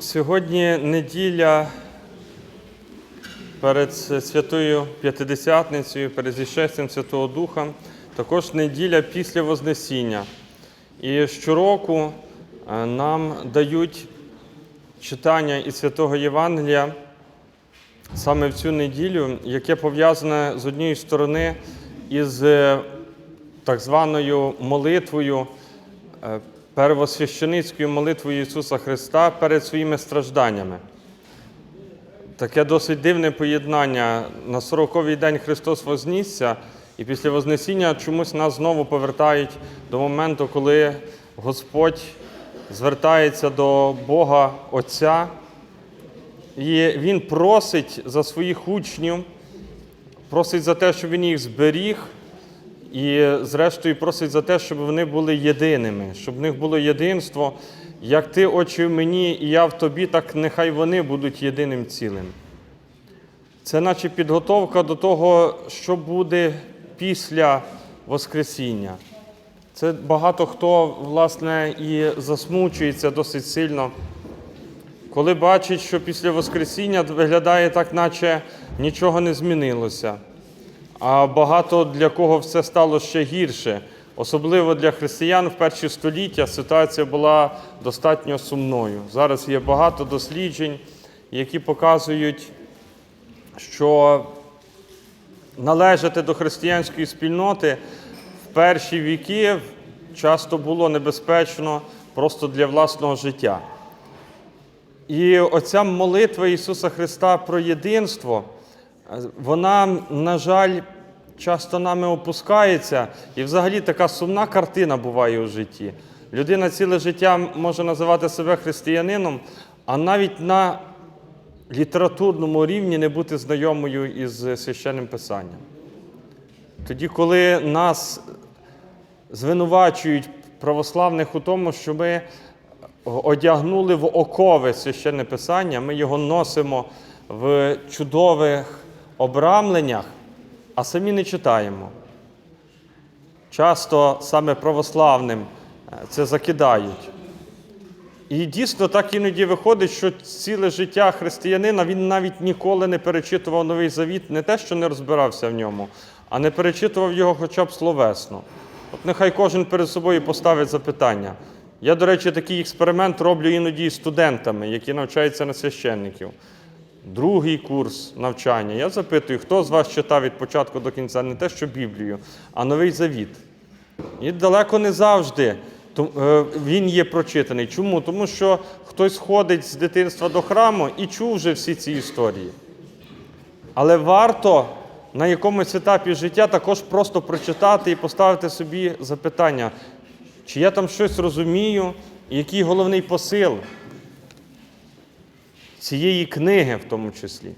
Сьогодні неділя перед Святою П'ятидесятницею, перед зішестям Святого Духа, також неділя після Вознесіння. І щороку е, нам дають читання із Святого Євангелія саме в цю неділю, яке пов'язане з однієї сторони із е, так званою молитвою, е, первосвященицькою молитвою Ісуса Христа перед своїми стражданнями. Таке досить дивне поєднання. На 40-й день Христос вознісся, і після Вознесіння чомусь нас знову повертають до моменту, коли Господь звертається до Бога Отця, і Він просить за своїх учнів, просить за те, щоб Він їх зберіг, і, зрештою, просить за те, щоб вони були єдиними, щоб в них було єдинство. Як ти, Отче, в мені, і я в тобі, так нехай вони будуть єдиним цілим. Це наче підготовка до того, що буде після Воскресіння. Це багато хто, власне, і засмучується досить сильно, коли бачить, що після Воскресіння виглядає так, наче нічого не змінилося. А багато для кого все стало ще гірше. Особливо для християн в перші століття ситуація була достатньо сумною. Зараз є багато досліджень, які показують, що належати до християнської спільноти в перші віки часто було небезпечно просто для власного життя. І оця молитва Ісуса Христа про єдинство, вона, на жаль, часто нами опускається, і взагалі така сумна картина буває у житті. Людина ціле життя може називати себе християнином, а навіть на літературному рівні не бути знайомою із священним писанням. Тоді, коли нас звинувачують православних у тому, що ми одягнули в окови священне писання, ми його носимо в чудових обрамленнях, а самі не читаємо. Часто саме православним е, це закидають. І дійсно так іноді виходить, що ціле життя християнина він навіть ніколи не перечитував Новий Завіт, не те, що не розбирався в ньому, а не перечитував його хоча б словесно. От нехай кожен перед собою поставить запитання. Я, до речі, такий експеримент роблю іноді з студентами, які навчаються на священників. Другий курс навчання. Я запитую, хто з вас читав від початку до кінця не те, що Біблію, а Новий Завіт. І далеко не завжди е, він є прочитаний. Чому? Тому що хтось ходить з дитинства до храму і чув вже всі ці історії. Але варто на якомусь етапі життя також просто прочитати і поставити собі запитання, чи я там щось розумію, який головний посил цієї книги в тому числі.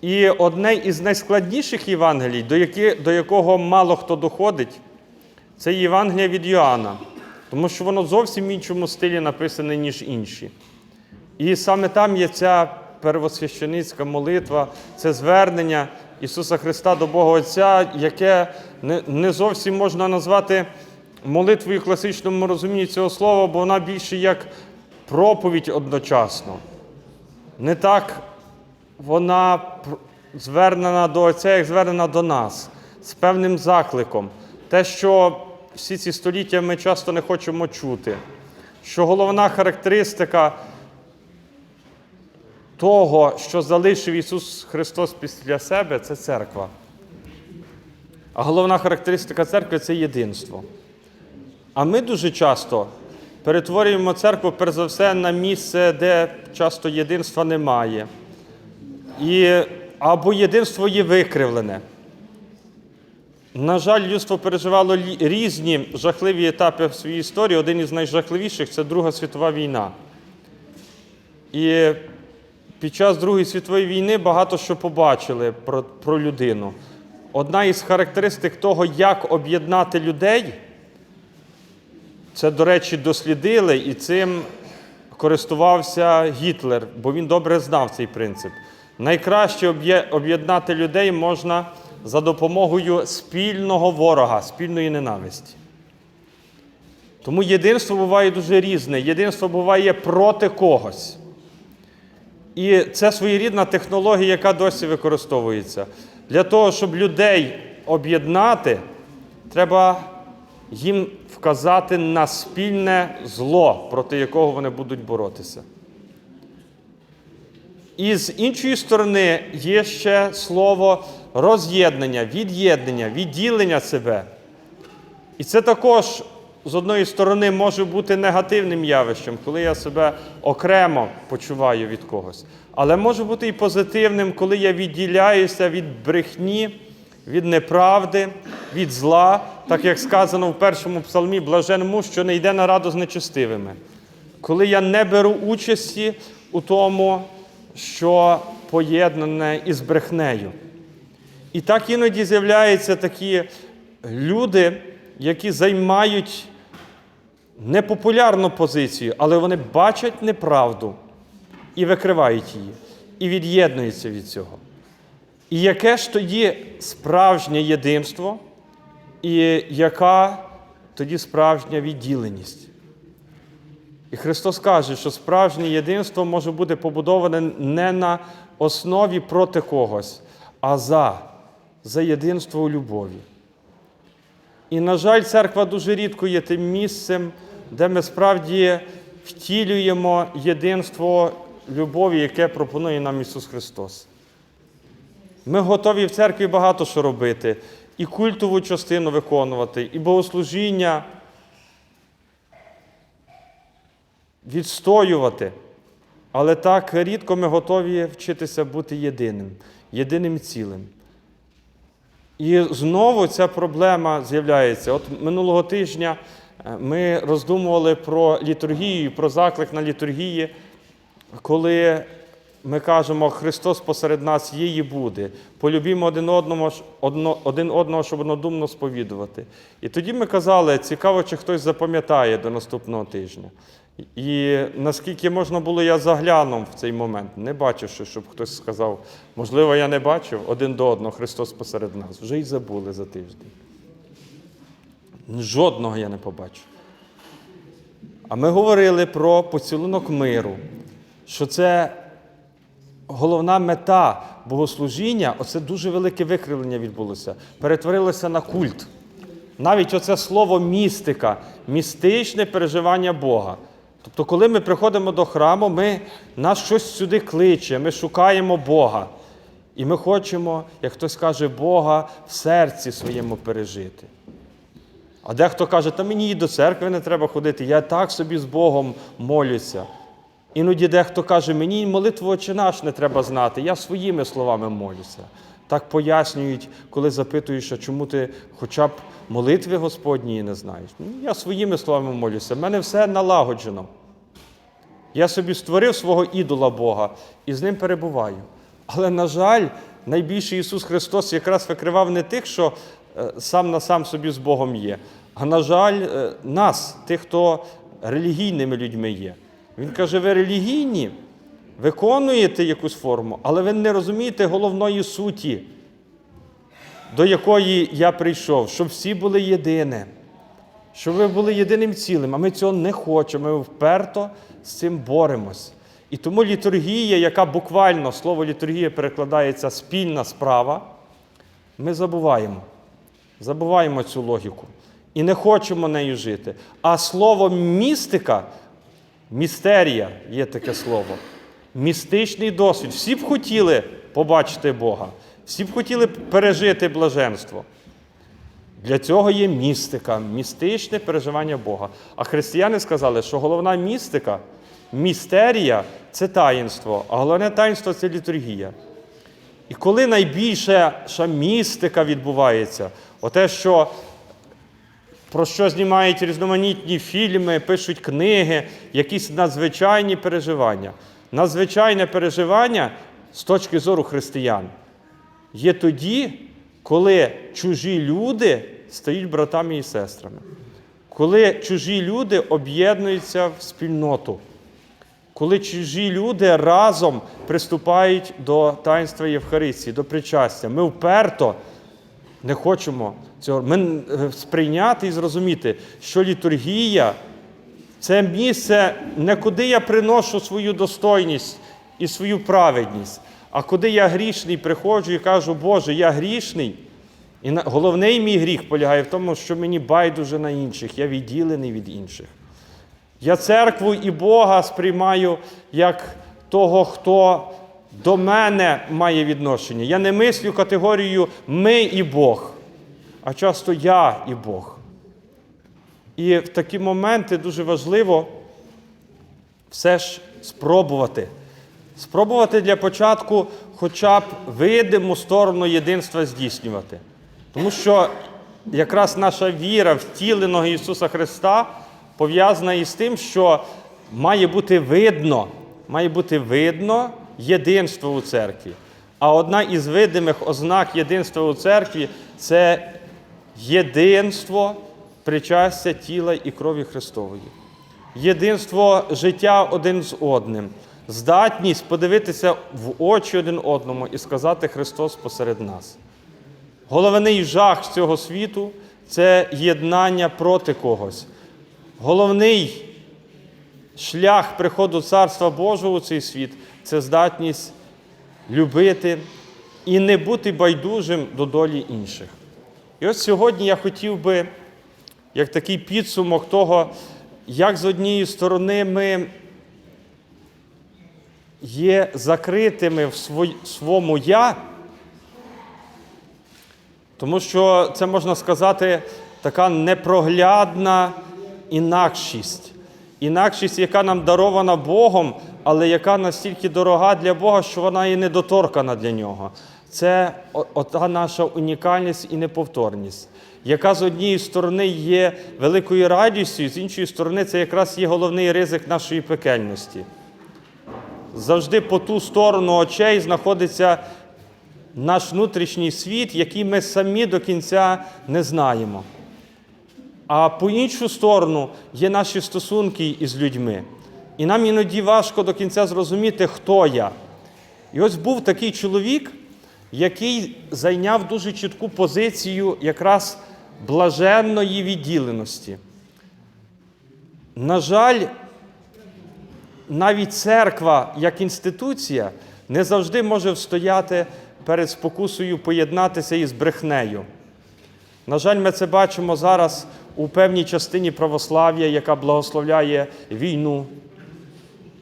І одне із найскладніших Євангелій, до, яки, до якого мало хто доходить, це Євангелія від Йоанна, тому що воно зовсім в іншому стилі написане, ніж інші. І саме там є ця первосвященицька молитва, це звернення Ісуса Христа до Бога Отця, яке не зовсім можна назвати молитвою в класичному розумінні цього слова, бо вона більше як проповідь одночасно. Не так вона звернена до Отця, як звернена до нас, з певним закликом. Те, що всі ці століття ми часто не хочемо чути, що головна характеристика того, що залишив Ісус Христос після себе, це церква. А головна характеристика церкви це єдинство. А ми дуже часто перетворюємо церкву, перш за все, на місце, де часто єдинства немає. І, або єдинство є викривлене. На жаль, людство переживало різні жахливі етапи в своїй історії. Один із найжахливіших це Друга світова війна. І під час Другої світової війни багато що побачили про, про людину. Одна із характеристик того, як об'єднати людей, це, до речі, дослідили, і цим користувався Гітлер, бо він добре знав цей принцип. Найкраще об'єднати людей можна за допомогою спільного ворога, спільної ненависті. Тому єдинство буває дуже різне. Єдинство буває проти когось. І це своєрідна технологія, яка досі використовується. Для того, щоб людей об'єднати, треба їм вказати на спільне зло, проти якого вони будуть боротися. І з іншої сторони є ще слово роз'єднання, від'єднання, відділення себе. І це також з одної сторони може бути негативним явищем, коли я себе окремо почуваю від когось. Але може бути і позитивним, коли я відділяюся від брехні, від неправди, від зла, так як сказано в першому псалмі, блаженому, що не йде на раду з нечестивими. Коли я не беру участі у тому, що поєднане із брехнею. І так іноді з'являються такі люди, які займають непопулярну позицію, але вони бачать неправду і викривають її, і від'єднуються від цього. І яке ж тоді справжнє єдинство, і яка тоді справжня відділеність? І Христос каже, що справжнє єдинство може бути побудоване не на основі проти когось, а за, за єдинство у любові. І, на жаль, церква дуже рідко є тим місцем, де ми справді втілюємо єдинство любові, яке пропонує нам Ісус Христос. Ми готові в церкві багато що робити, і культову частину виконувати, і богослужіння відстоювати. Але так рідко ми готові вчитися бути єдиним, єдиним цілим. І знову ця проблема з'являється. От минулого тижня е, ми роздумували про літургію, про заклик на літургії, коли ми кажемо, Христос посеред нас є і буде. Полюбімо один одного, один одного, щоб однодумно сповідувати. І тоді ми казали, цікаво, чи хтось запам'ятає до наступного тижня. І наскільки можна було, я заглянув в цей момент, не бачивши, щоб хтось сказав, можливо, я не бачив один до одного Христос посеред нас. Вже й забули за тиждень. Жодного я не побачив. А ми говорили про поцілунок миру, що це головна мета богослужіння, оце дуже велике викривлення відбулося, перетворилося на культ. Навіть оце слово містика, містичне переживання Бога. Тобто, коли ми приходимо до храму, ми, нас щось сюди кличе, ми шукаємо Бога. І ми хочемо, як хтось каже, Бога в серці своєму пережити. А дехто каже, та мені і до церкви не треба ходити, я так собі з Богом молюся. Іноді дехто каже, мені молитву «Отче наш не треба знати, я своїми словами молюся. Так пояснюють, коли запитуєш, а чому ти хоча б молитви Господньої не знаєш. Ну, я своїми словами молюся, в мене все налагоджено. Я собі створив свого ідола Бога і з ним перебуваю. Але, на жаль, найбільший Ісус Христос якраз викривав не тих, що е, сам на сам собі з Богом є, а на жаль, е, нас, тих, хто релігійними людьми є. Він каже: ви релігійні, виконуєте якусь форму, але ви не розумієте головної суті, до якої я прийшов, щоб всі були єдине, щоб ви були єдиним цілим, а ми цього не хочемо, ми вперто з цим боремось. І тому літургія, яка буквально слово літургія перекладається спільна справа, ми забуваємо. Забуваємо цю логіку і не хочемо нею жити. А слово містика, містерія є таке слово, містичний досвід. Всі б хотіли побачити Бога, всі б хотіли пережити блаженство. Для цього є містика, містичне переживання Бога. А християни сказали, що головна містика, містерія це таїнство, а головне таїнство це літургія. І коли найбільша містика відбувається, оте, що про що знімають різноманітні фільми, пишуть книги, якісь надзвичайні переживання. Надзвичайне переживання з точки зору християн є тоді, коли чужі люди стають братами і сестрами, коли чужі люди об'єднуються в спільноту, коли чужі люди разом приступають до таїнства Євхаристії, до причастя. Ми вперто не хочемо цього. Ми е, сприйняти і зрозуміти, що літургія це місце не куди я приношу свою достойність і свою праведність, а куди я грішний приходжу і кажу, Боже, я грішний. І головний мій гріх полягає в тому, що мені байдуже на інших, я відділений від інших. Я церкву і Бога сприймаю як того, хто до мене має відношення. Я не мислю категорією ми і Бог, а часто я і Бог. І в такі моменти дуже важливо все ж спробувати. Спробувати для початку хоча б видиму сторону єдинства здійснювати. Тому що якраз наша віра втіленого Ісуса Христа пов'язана із тим, що має бути видно, має бути видно єдинство у церкві. А одна із видимих ознак єдинства у церкві це єдинство причастя тіла і крові Христової. Єдинство життя один з одним, здатність подивитися в очі один одному і сказати Христос посеред нас. Головний жах цього світу це єднання проти когось. Головний шлях приходу Царства Божого у цей світ це здатність любити і не бути байдужим до долі інших. І ось сьогодні я хотів би, як такий підсумок того, як з однієї сторони ми є закритими в своєму я, тому що це можна сказати така непроглядна інакшість. Інакшість, яка нам дарована Богом, але яка настільки дорога для Бога, що вона і недоторкана для нього. Це ота наша унікальність і неповторність, яка з однієї сторони є великою радістю, з іншої сторони, це якраз є головний ризик нашої пекельності. Завжди по ту сторону очей знаходиться наш внутрішній світ, який ми самі до кінця не знаємо. А по іншу сторону є наші стосунки із людьми. І нам іноді важко до кінця зрозуміти, хто я. І ось був такий чоловік, який зайняв дуже чітку позицію якраз блаженної відділеності. На жаль, навіть церква як інституція не завжди може встояти перед спокусою поєднатися із брехнею. На жаль, ми це бачимо зараз у певній частині православ'я, яка благословляє війну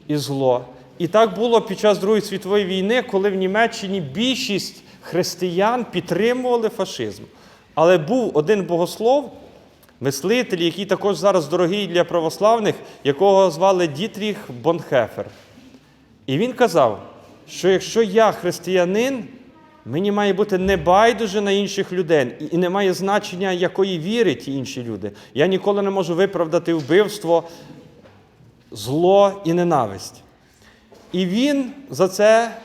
і зло. І так було під час Другої світової війни, коли в Німеччині більшість християн підтримували фашизм. Але був один богослов, мислитель, який також зараз дорогий для православних, якого звали Дітріх Бонхефер. І він казав, що якщо я християнин, мені має бути не байдуже на інших людей, і не має значення, якої віри ті інші люди. Я ніколи не можу виправдати вбивство, зло і ненависть. І він за це,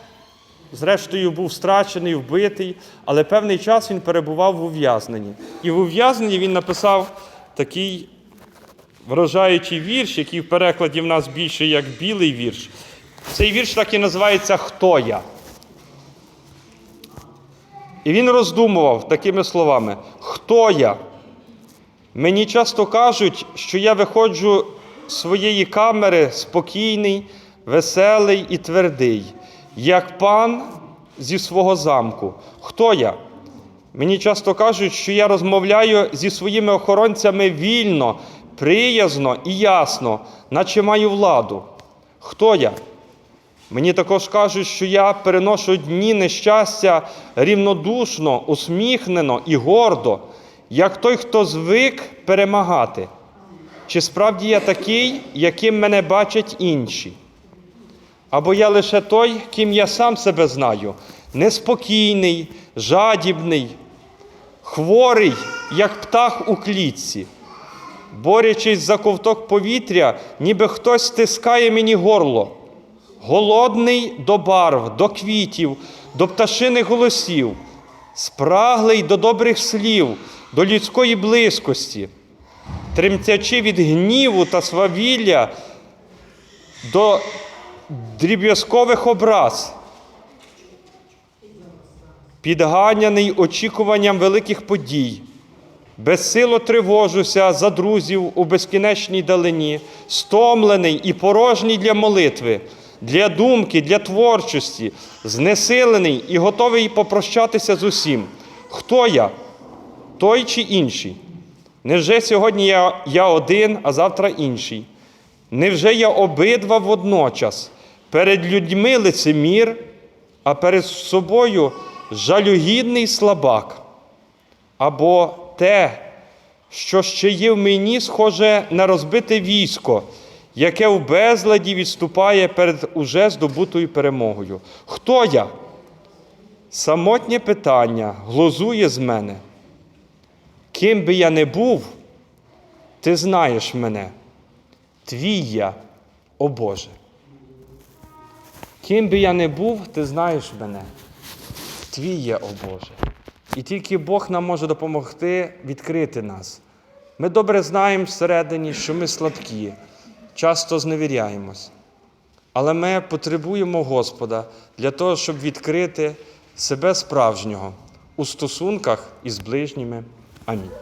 зрештою, був страчений, вбитий, але певний час він перебував в ув'язненні. І в ув'язненні він написав такий вражаючий вірш, який в перекладі в нас більше як білий вірш. Цей вірш так і називається Хто я? І він роздумував такими словами: Хто я? Мені часто кажуть, що я виходжу своєї камери спокійний, веселий і твердий, як пан зі свого замку. Хто я? Мені часто кажуть, що я розмовляю зі своїми охоронцями вільно, приязно і ясно, наче маю владу. Хто я? Мені також кажуть, що я переношу дні нещастя рівнодушно, усміхнено і гордо, як той, хто звик перемагати. Чи справді я такий, яким мене бачать інші? Або я лише той, ким я сам себе знаю, неспокійний, жадібний, хворий, як птах у клітці, борючись за ковток повітря, ніби хтось стискає мені горло. Голодний до барв, до квітів, до пташиних голосів, спраглий до добрих слів, до людської близькості, тремтячи від гніву та свавілля до дріб'язкових образ. підганяний очікуванням великих подій, безсило тривожуся за друзів у безкінечній далині, стомлений і порожній для молитви, для думки, для творчості, знесилений і готовий попрощатися з усім. Хто я? Той чи інший? Невже сьогодні я, я один, а завтра інший? Невже я обидва водночас? Перед людьми лицемір, а перед собою жалюгідний слабак? Або те, що ще є в мені, схоже на розбите військо, яке в безладі відступає перед уже здобутою перемогою. Хто я? Самотнє питання глузує з мене. Ким би я не був, ти знаєш мене, твій я, о Боже. Ким би я не був, ти знаєш мене, твій є, о Боже. І тільки Бог нам може допомогти відкрити нас. Ми добре знаємо всередині, що ми слабкі, часто зневіряємось. Але ми потребуємо Господа для того, щоб відкрити себе справжнього у стосунках із ближніми. i mean